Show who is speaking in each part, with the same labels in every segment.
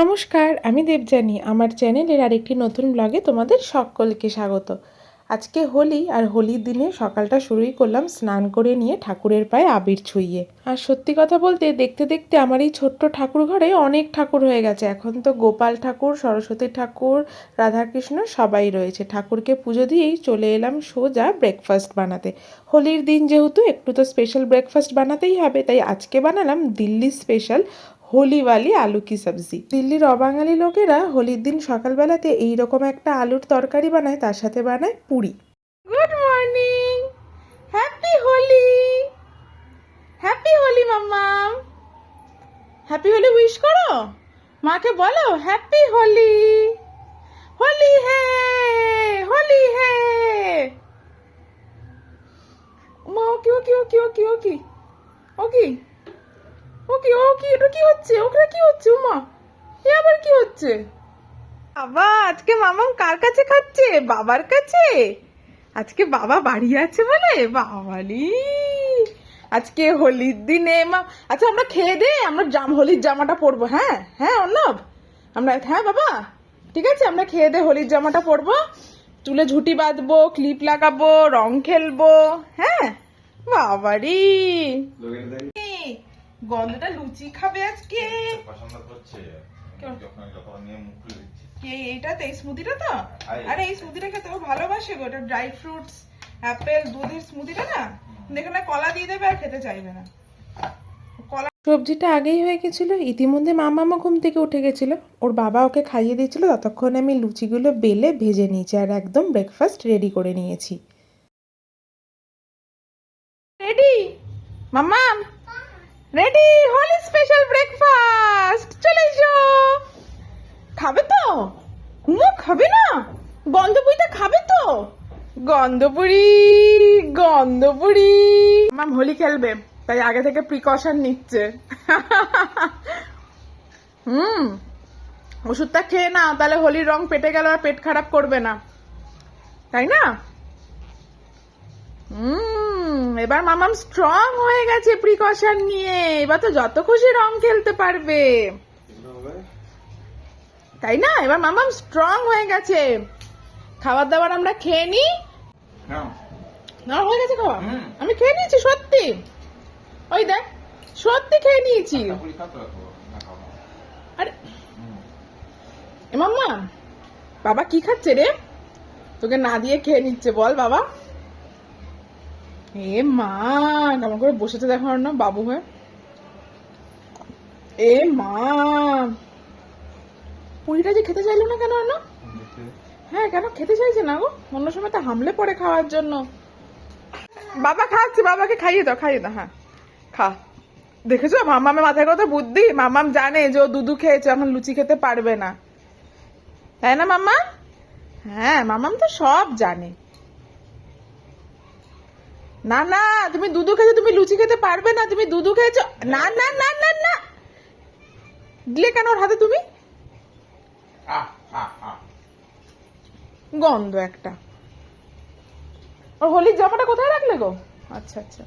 Speaker 1: নমস্কার, আমি দেবজানি আমার চ্যানেলের আরেকটি নতুন ব্লগে তোমাদের সকলকে স্বাগত। আজকে হোলি, আর হোলির দিনে সকালটা শুরুই করলাম স্নান করে নিয়ে ঠাকুরের পায়ে আবির ছুঁইয়ে। আর সত্যি কথা বলতে, দেখতে দেখতে আমার এই ছোট্ট ঠাকুর ঘরে অনেক ঠাকুর হয়ে গেছে। এখন তো গোপাল ঠাকুর, সরস্বতী ঠাকুর, রাধাকৃষ্ণ সবাই রয়েছে। ঠাকুরকে পুজো দিয়েই চলে এলাম সোজা ব্রেকফাস্ট বানাতে। হোলির দিন যেহেতু, একটু তো স্পেশাল ব্রেকফাস্ট বানাতেই হবে, তাই আজকে বানালাম দিল্লি স্পেশাল হোলিওয়ালি আলু কি সবজি? দিল্লির অবাঙালি লোকেরা হোলির দিন সকালবেলাতে এই রকম একটা আলুর তরকারি বানায়, তার সাথে বানায় puri. Good morning happy Holi happy Holi মাম্মাম হ্যাপি হোলি উইশ করো? মাকে বলো হ্যাপি হোলি হোলি হে! হোলি হে! মা ওকি ওকি ওকি ওকি ও কি ও কি এটা কি হচ্ছে? ওখানে কি হচ্ছে উমা? এ আবার কি হচ্ছে? বাবা আজকে মামাম কার কাছে খাচ্ছে? বাবার কাছে? আজকে বাবা বাড়ি আছে বলে? বাবালি আজকে হোলির দিনে মা আচ্ছা আমরা খেয়ে দে আমরা জাম হোলির জামাটা পরবো হ্যাঁ? হ্যাঁ অর্ণব? আমরা হ্যাঁ বাবা? ঠিক আছে আমরা খেয়ে দে হোলির জামাটা পরবো। চুলে ঝুটি বাঁধবো ক্লিপ লাগাবো রং খেলব হ্যাঁ? বাবারি গন্ধটা লুচি খাবে আজকে।
Speaker 2: পছন্দ করছে?
Speaker 1: কে এইটাতে? এই স্মুদিটা তো?
Speaker 2: আরে।
Speaker 1: এই স্মুদিটা খেতে ও ভালোবাসে গো। এটা ড্রাই ফ্রুটস অ্যাপেল দুধের স্মুদিটা না? এখানে কলা দিয়ে দেবে আর খেতে চাইবে না। কলা সবজিটা আগেই হয়ে গেছিল ইতিমধ্যে মা মামা ঘুম থেকে উঠে গেছিল। ওর বাবা ওকে খাইয়ে দিয়েছিল ততক্ষণ আমি লুচিগুলো বেলে ভেজে নিয়েছি আর একদম ব্রেকফাস্ট রেডি করে নিয়েছি। রেডি মাম্মাম রেডি হোলি স্পেশাল ব্রেকফাস্ট চলে এসো। খাবে তো? হুমো খাবে না? গন্ধপুরিটা খাবে তো? গন্ধপুরি গন্ধপুরি। মাম হোলি খেলবে তাই আগে থেকে প্রিকশন নিচ্ছে। হুম। ওষুধটা খেয়ে না তাহলে হোলির রং পেটে গেল আর পেট খারাপ করবে না। তাই না? হুম। এবার মামাম স্ট্রং হয়ে গেছে প্রিকশন নিয়ে। এবার তো যত খুশি রং খেলতে পারবে। তাই না? এবার মামাম স্ট্রং হয়ে গেছে। খাবার দাবার আমরা খেয়ে নি?
Speaker 2: হ্যাঁ।
Speaker 1: না হয়ে গেছে খাওয়া। আমি খেয়ে নিয়েছি সত্যি। ওই দেখ সত্যি খেয়ে নিয়েছি। আরে মাম্মা বাবা কি খাচ্ছে রে? তোকে না দিয়ে খেয়ে নিচ্ছে বল বাবা। এ মা, কেমন করে বসেছে দেখো না, বাবু হয়ে। এ মা। পুরিটা যে খেতে চাইলো না কেন না? হ্যাঁ কেন খেতে চাইছে না গো? অন্য সময় তো হামলে পড়ে খাওয়ার জন্য। বাবা খাচ্ছে, বাবাকে খাইয়ে দাও খাইয়ে দাও হ্যাঁ। খা। দেখেছ? মামামের মাথায় কত বুদ্ধি? মামাম জানে যে ও দুধু খেয়েছে, এখন লুচি খেতে পারবে না। তাই না মাম্মা হ্যাঁ মামাম তো সব জানে। না না তুমি দুধু খেয়েছো তুমি লুচি খেতে পারবে না তুমি দুধু খেয়েছো। না না না না না। দিলে কেন ওর হাতে তুমি? গন্ধ একটা। ওর হোলির জামাটা কোথায় রাখলে গো? আচ্ছা আচ্ছা।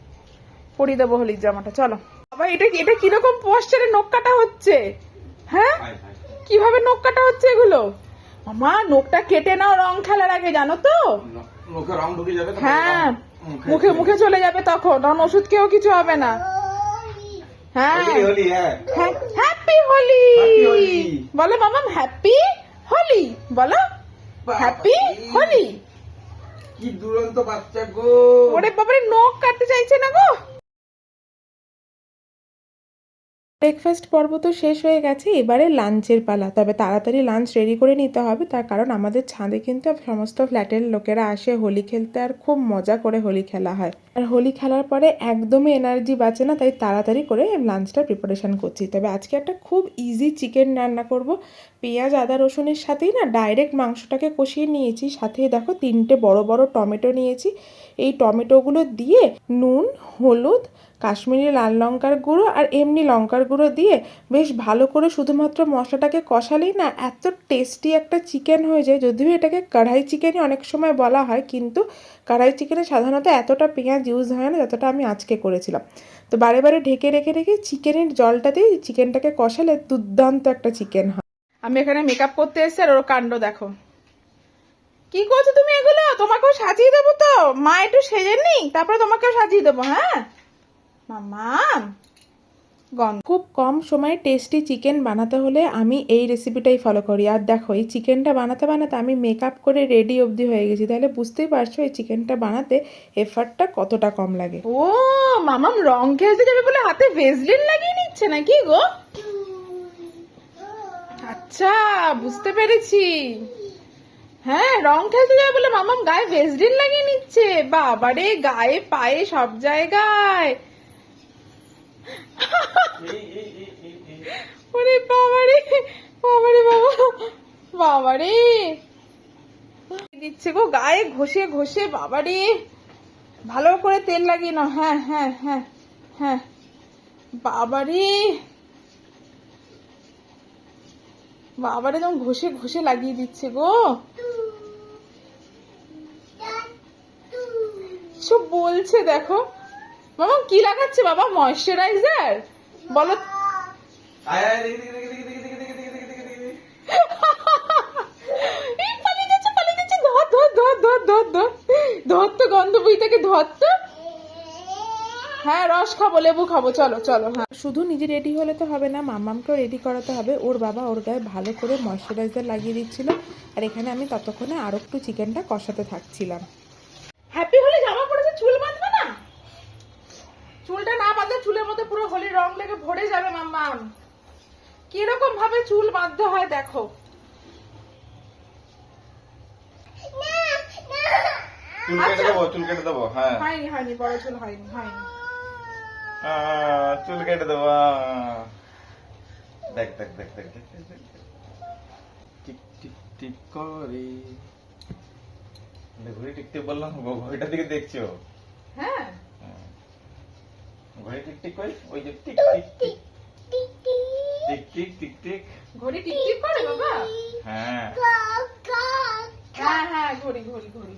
Speaker 1: পরিয়ে দেবো হোলির জামাটা চলো। বাবা এটা কি- এটা কীরকম পোস্টারে নখ কাটা হচ্ছে? হ্যাঁ? কীভাবে নখ কাটা হচ্ছে এগুলো? মামা নখটা কেটে নাও রং খেলার আগে জানো তো?
Speaker 2: ন- রং ঢুকে যাবে
Speaker 1: হ্যাঁ। মুখে মুখে চলে যাবে তখন তখন ওষুধ খেয়েও কিছু হবে না। হ্যাঁ।
Speaker 2: হোলি হোলি হ্যাঁ।
Speaker 1: হ্যাপি হোলি। বলো মামাম হ্যাপি হোলি। বলো হ্যাপি হোলি।
Speaker 2: কি দুরন্ত বাচ্চা গো।
Speaker 1: ওরে বাবারে নখ কাটতে চাইছে না গো? ব্রেকফাস্ট পর্ব তো শেষ হয়ে গেছে, এবারে লাঞ্চের পালা। তবে তাড়াতাড়ি লাঞ্চ রেডি করে নিতে হবে, তার কারণ আমাদের ছাদে কিন্তু সমস্ত ফ্ল্যাটের লোকেরা আসে হোলি খেলতে আর খুব মজা করে হোলি খেলা হয়। আর হোলি খেলার পরে একদমই এনার্জি বাঁচে না, তাই তাড়াতাড়ি করে লাঞ্চটা প্রিপারেশান করছি। তবে আজকে একটা খুব ইজি চিকেন রান্না করব পেঁয়াজ, আদা, রসুনের সাথেই না ডাইরেক্ট মাংসটাকে কষিয়ে নিয়েছি। সাথে দেখো তিনটে বড় বড় টমেটো নিয়েছি। এই টমেটোগুলো দিয়ে নুন, হলুদ, কাশ্মীরি লাল লঙ্কার গুঁড়ো আর এমনি লঙ্কার গুঁড়ো দিয়ে বেশ ভালো করে শুধুমাত্র মশলাটাকে কষালেই না এত টেস্টি একটা চিকেন হয়ে যায়। যদিও এটাকে কড়াই চিকেনই অনেক সময় বলা হয়, কিন্তু কড়াই চিকেনে সাধারণত এতটা পেঁয়াজ ইউজ হয় না যতটা আমি আজকে করেছিলাম। তো বারে বারে ঢেকে রেখে রেখে চিকেনের জলটাতেই চিকেনটাকে কষালে দুর্দান্ত একটা চিকেন হয়। আমি এখানে মেকআপ করতে এসেছি আর ওর কাণ্ড দেখো। কি করছ তুমি এগুলো? তোমাকেও সাজিয়ে দেবো তো। মা একটু সেজে নি তারপরে তোমাকেও সাজিয়ে দেবো হ্যাঁ? মামা গন্ধ। খুব কম সময়ে টেস্টি চিকেন বানাতে হলে আমি এই রেসিপিটাই ফলো করি। আর দেখো, এই চিকেনটা বানাতে বানাতে আমি মেকআপ করে রেডি অবধি হয়ে গেছি। তাহলে বুঝতেই পারছ, এই চিকেনটা বানাতে এফার্টটা কতটা কম লাগে। ও মামাম রং খেলতে যাবে বলে হাতে ভেজলিন লাগিয়ে নিচ্ছে নাকি গো? আচ্ছা বুঝতে পেরেছি। হ্যাঁ রং খেলতে যাবে বলে মামাম গায়ে ভেজলিন লাগিয়ে নিচ্ছে। বাবারে, গায়ে, পায়ে, সব জায়গায়। ওরে বাবারে বাবারে, বাবা, বাবারে। দিচ্ছে গো, গায়ে ঘষে ঘষে, বাবারে। ভালো করে তেল লাগিয়ে নাও। হ্যাঁ হ্যাঁ হ্যাঁ হ্যাঁ। বাবারে। বাবারে যেমন ঘষে ঘষে লাগিয়ে দিচ্ছে গো। সব বলছে দেখো। মামা, কি লাগাচ্ছে বাবা? ময়শ্চারাইজার? বলো। ধর তো গন্ধ বই থেকে ধর তো। হ্যাঁ রস খাব, লেবু খাব। চলো চলো হ্যাঁ। শুধু নিজে রেডি হলে তো হবে না মাম্মামকেও রেডি করাতে হবে। ওর বাবা ওর গায়ে ভালো করে ময়শ্চারাইজার লাগিয়ে দিচ্ছিল। আর এখানে আমি ততক্ষণে আরও একটু চিকেনটা কষাতে থাকছিলাম। হ্যাপি হলে জামা পড়েছে চুল বাঁধবে না? চুলটা না বাঁধলে চুলের মধ্যে পুরো হোলির রং লেগে ভরে যাবে মাম্মাম। কীরকম ভাবে চুল বাঁধতে হয় দেখো।
Speaker 2: চুল কেটে দেবো চুল কেটে দেবো হ্যাঁ।
Speaker 1: হয়নি হয়নি বড় চুল হয়নি হয়নি।
Speaker 2: চুল কেটে দেবো দেখ দেখ দেখ দেখ। টিক টিক টিক করে। ঘড়ি টিক টিক বললাম ঘড়িটার দিকে দেখছ
Speaker 1: হ্যাঁ।
Speaker 2: হ্যাঁ। ঘড়ি টিক টিক করে ওই যে টিক টিক টিক টিক। টিক টিক টিক
Speaker 1: ঘড়ি টিকটিক করে বাবা?
Speaker 2: হ্যাঁ।
Speaker 1: হ্যাঁ হ্যাঁ ঘড়ি ঘড়ি ঘড়ি।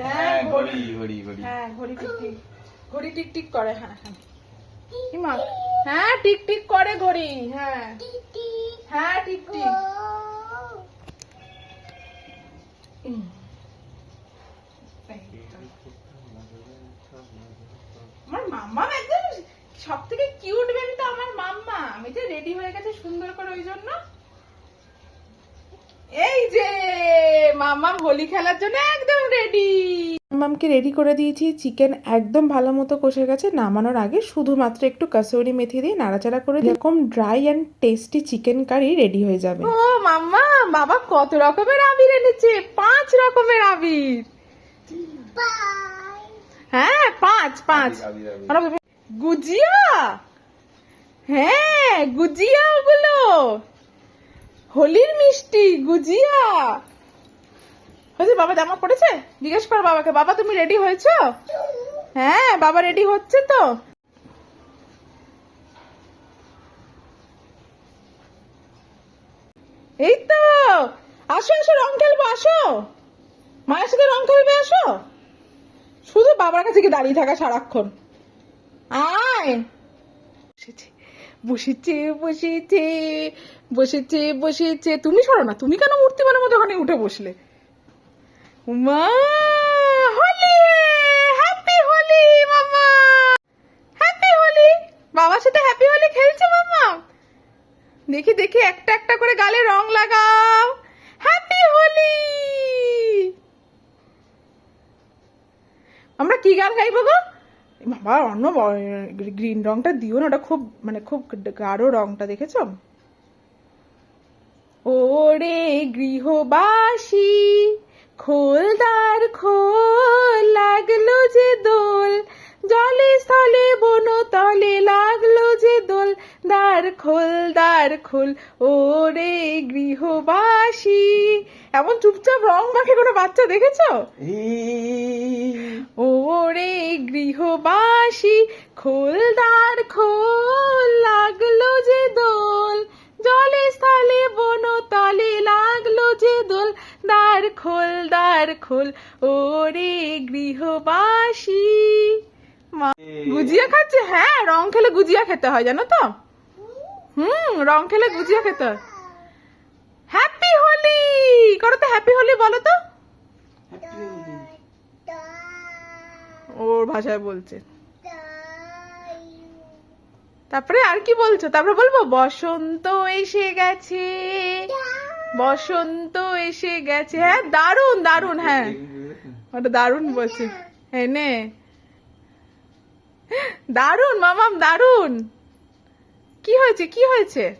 Speaker 1: হ্যাঁ। ঘড়ি
Speaker 2: ঘড়ি ঘড়ি। ঘড়ি
Speaker 1: হ্যাঁ ঘড়ি টিকটিক ঘড়ি টিকটিক করে হ্যাঁ হ্যাঁ। মা হ্যাঁ টিকটিক করে ঘড়ি হ্যাঁ। হ্যাঁ। এই তো। আমার মাম্মা একদম সব থেকে কিউট বেবি তো আমার মাম্মা। আমি যে রেডি হয়ে গেছে সুন্দর করে ওই জন্য। এই যে মাম্মাম হোলি খেলার জন্য একদম রেডি মাম্মামকে রেডি করে দিয়েছি। চিকেন একদম ভালো মতো কষে গেছে। নামানোর আগে শুধুমাত্র একটু কাসুরি মেথি দিয়ে নাড়াচাড়া করে এরকম dry and tasty chicken curry ready হয়ে যাবে। ও মাম্মা বাবা কত রকমের আবির এনেছে? পাঁচ রকমের আবির। হ্যাঁ পাঁচ পাঁচ। গুজিয়া? হ্যাঁ গুজিয়া ওগুলো হোলির মিষ্টি গুজিয়া। হয়েছে? বাবা জামা পড়েছে? জিজ্ঞেস কর বাবাকে। বাবা, তুমি রেডি হয়েছো? হ্যাঁ বাবা রেডি হচ্ছে তো। এই তো। আসো আসো, রং খেলব, আসো। মায়ের সাথে রং খেলবে, আসো। শুধু বাবার কাছে গিয়ে দাঁড়িয়ে থাকা সারাক্ষণ। আয়। বসেছে বসেছে বসেছে বসেছে তুমি সরো না, তুমি কেন মূর্তিমানের মতো ওখানে উঠে বসলে? মা, হোলি! হ্যাপি হোলি, মামা! হ্যাপি হোলি! বাবার সাথে হ্যাপি হোলি খেলছে মামা। দেখি দেখি, একটা একটা করে গালে রং লাগাও। হ্যাপি হোলি! আমরা কি গান গাইবো গো? বাবা, অন্য গ্রিন রংটা দিও না, ওটা খুব মানে খুব গাঢ় রংটা, দেখেছ? ওরে গৃহবাসী! খোলদার খোল লাগল যে দোল। জলে স্থলে বন তলে লাগল যে দোল। দ্বার খোল দ্বার খোল ওরে গৃহবাসী। এমন চুপচাপ রং মাখে কোনো বাচ্চা দেখেছ? ওরে গৃহবাসী খোল খোলদার খোল লাগল যে দোল। জলে স্থলে বন তলে দ্বার খোল দ্বার খোল, ওরে গৃহবাসী। গুজিয়া খাচ্ছে? হ্যাঁ রং খেলে গুজিয়া খেতে হয়, জানো তো? হুম, রং খেলে গুজিয়া খেতে হয়। হ্যাপি হোলি করো তো হ্যাপি হোলি বলো তো। ওর ভাষায় বলছে। তারপরে আর কি বলছো? তারপরে বলব, বসন্ত এসে গেছে। বসন্ত এসে গেছে। হ্যাঁ দারুণ দারুণ হ্যাঁ। ওটা দারুণ বলছে। হ্যাঁ নে। দারুণ মামাম দারুণ কি হয়েছে কি হয়েছে?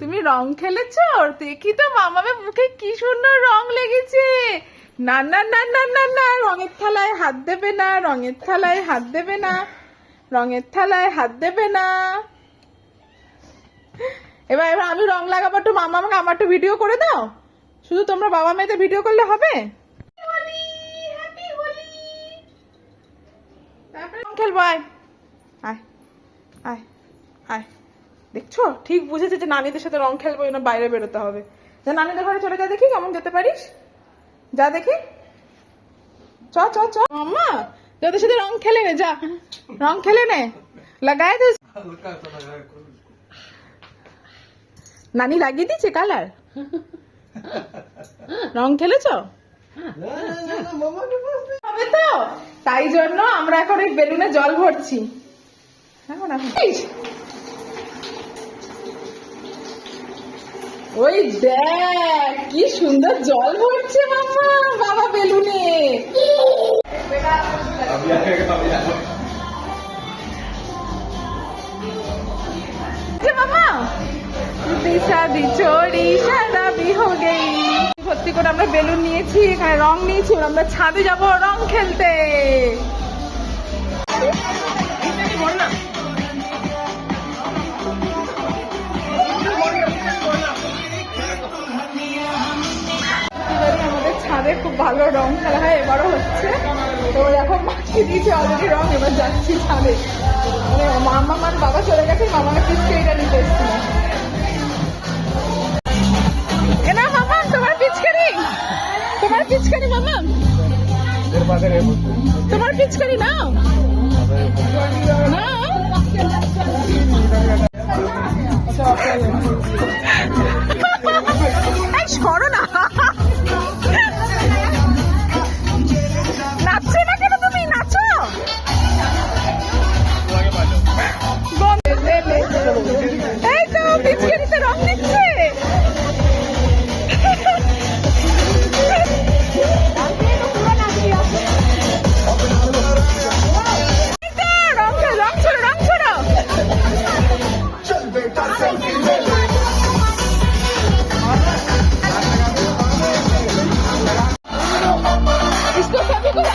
Speaker 1: তুমি রং খেলেছো? দেখি তো মামামের মুখে কি সুন্দর রং লেগেছে। না না না না না না, রঙের থালায় হাত দেবে না, রঙের থালায় হাত দেবে না, রঙের থালায় হাত দেবে না। এবার এবার আমি রং লাগাবো একটু, মামা আমাকে আমার একটু ভিডিও করে দাও। শুধু তোমরা বাবা মেয়েতে ভিডিও করলে হবে? খেলব, আয়। আয় আয় দেখছ? ঠিক বুঝেছে যে নানিদের সাথে রং খেলব না বাইরে বেরোতে হবে। যা নানিদের ঘরে চলে যা দেখি, কেমন যেতে পারিস? যা দেখি। চ চ চ। মাম্মা তুই ওদের সাথে রং খেলে নে, যা। রং খেলে নে। লাগায় নানি লাগিয়ে দিয়েছে কালার? রং খেলেছ আচ্ছা। হবে তো। তাই জন্য আমরা এখন এই বেলুনে জল ভরছি। ওই দেখ কি সুন্দর জল ভরছে মাম্মা বাবা বেলুনে। মামা! শাদি চোরি শাদাবি হো গেই ভর্তি করে আমরা বেলুন নিয়েছি, এখানে রং নিয়েছি আমরা ছাদে যাব রং খেলতে। আমাদের খুব ভালো রং খেলা হয়, এবারও হচ্ছে। তো এখন মাখিয়ে দিয়েছে অলরেডি রং, এবার যাচ্ছি ছাদে। মানে মামা মার বাবা চলে গেছে মামাকে পিচকে এটা নিতে এসেছিল তোমার পিচকারি নাও। নাও।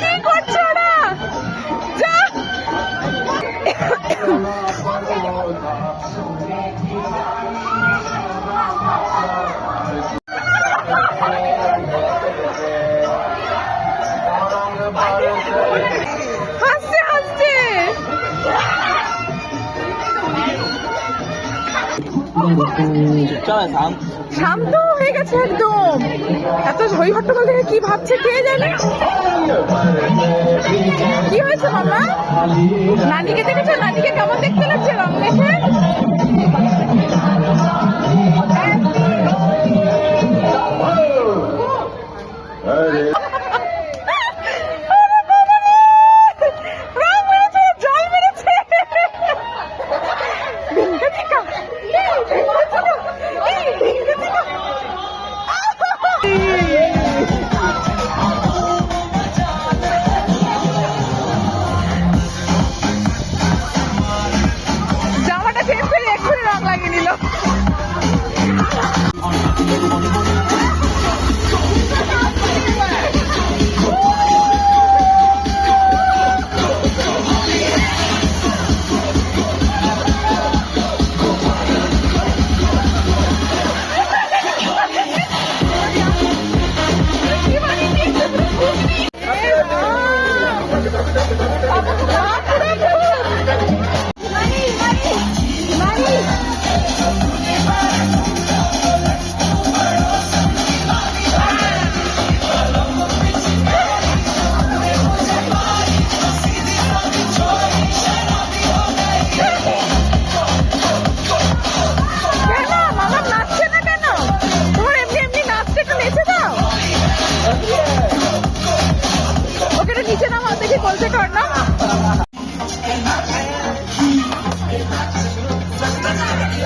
Speaker 1: কি করছ ওরা যা শান্ত হয়ে গেছে একদম। এত হই হট্টগোল দেখে কি ভাবছে কে জানে? কি হয়েছে মামা? নানিকে দেখেছ? নানিকে কেমন দেখতে লাগছে? রং দেখে? আরে।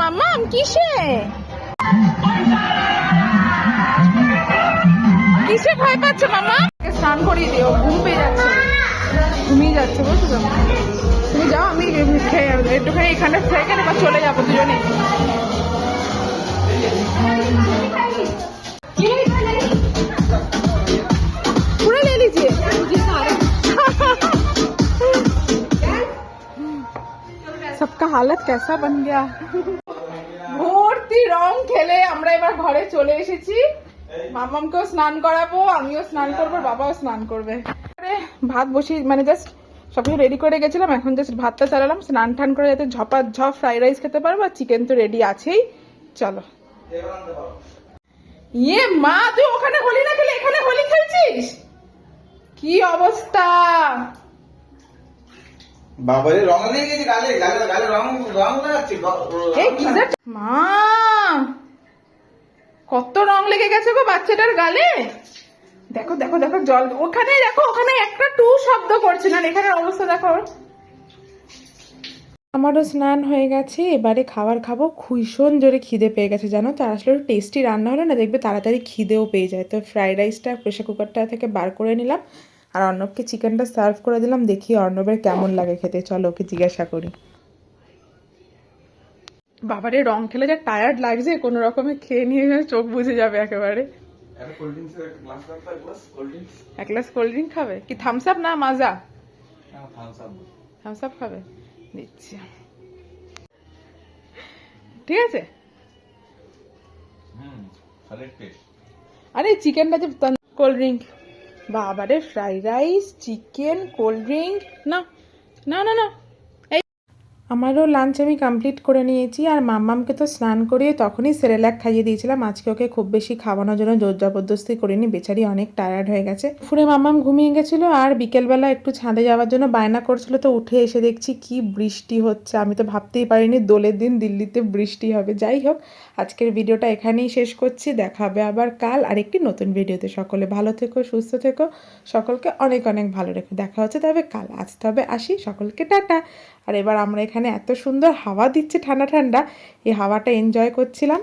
Speaker 1: মাম্মাম কিসে কিসে ভয় পাচ্ছ মামা স্নান করিয়ে দিও ঘুম পেয়ে যাচ্ছে ঘুমিয়ে যাচ্ছে বুঝছো তো? তুমি যাও আমি খেয়ে একটুখানি এখানে থেকে এবার চলে যাবো দুজনে पूरा ले लीजिए सबका हालत कैसा बन गया ভর্তি রং খেলে আমরা এবার ঘরে চলে এসেছি। মামামকেও স্নান করাবো আমিও স্নান করব বাবাও স্নান করবে। ভাত বসিয়ে মানে জাস্ট সবকিছু রেডি করে গেছিলাম এখন জাস্ট ভাতটা চালালাম স্নান টান করে যাতে ঝপা ঝপ ফ্রাইড রাইস খেতে পারব আর চিকেন তো রেডি আছেই। চলো। ইয়ে মা তুই ওখানে হোলি না খেলে এখানে হোলি খেলছিস? কি অবস্থা?
Speaker 2: বাবারে রং লেগে গেছে গালে গালে গালে রং রং লাগাচ্ছে
Speaker 1: এই কি মা! কত রং লেগে গেছে গো বাচ্চাটার গালে। দেখো দেখো দেখো জল ওখানে দেখো ওখানে একটা টু শব্দ করছে না আর এখানের অবস্থা দেখো
Speaker 3: আমারও স্নান হয়ে গেছে এবারে খাবার খাব। ভীষণ জোরে খিদে পেয়ে গেছে জানো তো? আসলে একটু টেস্টি রান্না হলে না দেখবে তাড়াতাড়ি খিদেও পেয়ে যায়। তো ফ্রাইড রাইসটা প্রেশার কুকারটা থেকে বার করে নিলাম। আর অর্ণবকে চিকেনটা সার্ভ করে দিলাম দেখি অর্ণবের কেমন লাগে খেতে। চলো ওকে জিজ্ঞাসা করি।
Speaker 1: বাবারে রং খেলে যা টায়ার্ড লাগছে কোনো রকমে খেয়ে নিয়ে যেন চোখ বুঝে যাবে একেবারে।
Speaker 2: এক গ্লাস কোল্ড ড্রিঙ্কস
Speaker 1: এক গ্লাস কোল্ড ড্রিঙ্ক খাবে? কি থামস আপ না মাজা?
Speaker 2: থামস আপ
Speaker 1: থামস আপ খাবে? দিচ্ছি। ঠিক আছে? আরে চিকেনটা যে কোল্ড ড্রিঙ্ক বাবারে fried rice chicken cold drink না না না না।
Speaker 3: আমারও লাঞ্চ আমি কমপ্লিট করে নিয়েছি আর মাম্মামকে তো স্নান করিয়ে তখনই সেরেলাক খাইয়ে দিয়েছিলাম। আজকে ওকে খুব বেশি খাওয়ানোর জন্য জোর জবরদস্তি করিনি, বেচারি অনেক টায়ার্ড হয়ে গেছে। ফুরে মাম্মাম ঘুমিয়ে গেছিল আর বিকেলবেলা একটু ছাদে যাওয়ার জন্য বায়না করছিল, তো উঠে এসে দেখছি কি বৃষ্টি হচ্ছে। আমি তো ভাবতেই পারিনি দোলের দিন দিল্লিতে বৃষ্টি হবে। যাই হোক, আজকের ভিডিওটা এখানেই শেষ করছি। দেখা হবে আবার কাল আর একটি নতুন ভিডিওতে। সকলে ভালো থেকো, সুস্থ থেকো। সকলকে অনেক অনেক ভালো রেখো। দেখা হচ্ছে তবে কাল। আজ তবে আসি। সকলকে টাটা। আর এবার আমরা এখানে এত সুন্দর হাওয়া দিচ্ছে ঠান্ডা ঠান্ডা এই হাওয়াটা এনজয় করছিলাম।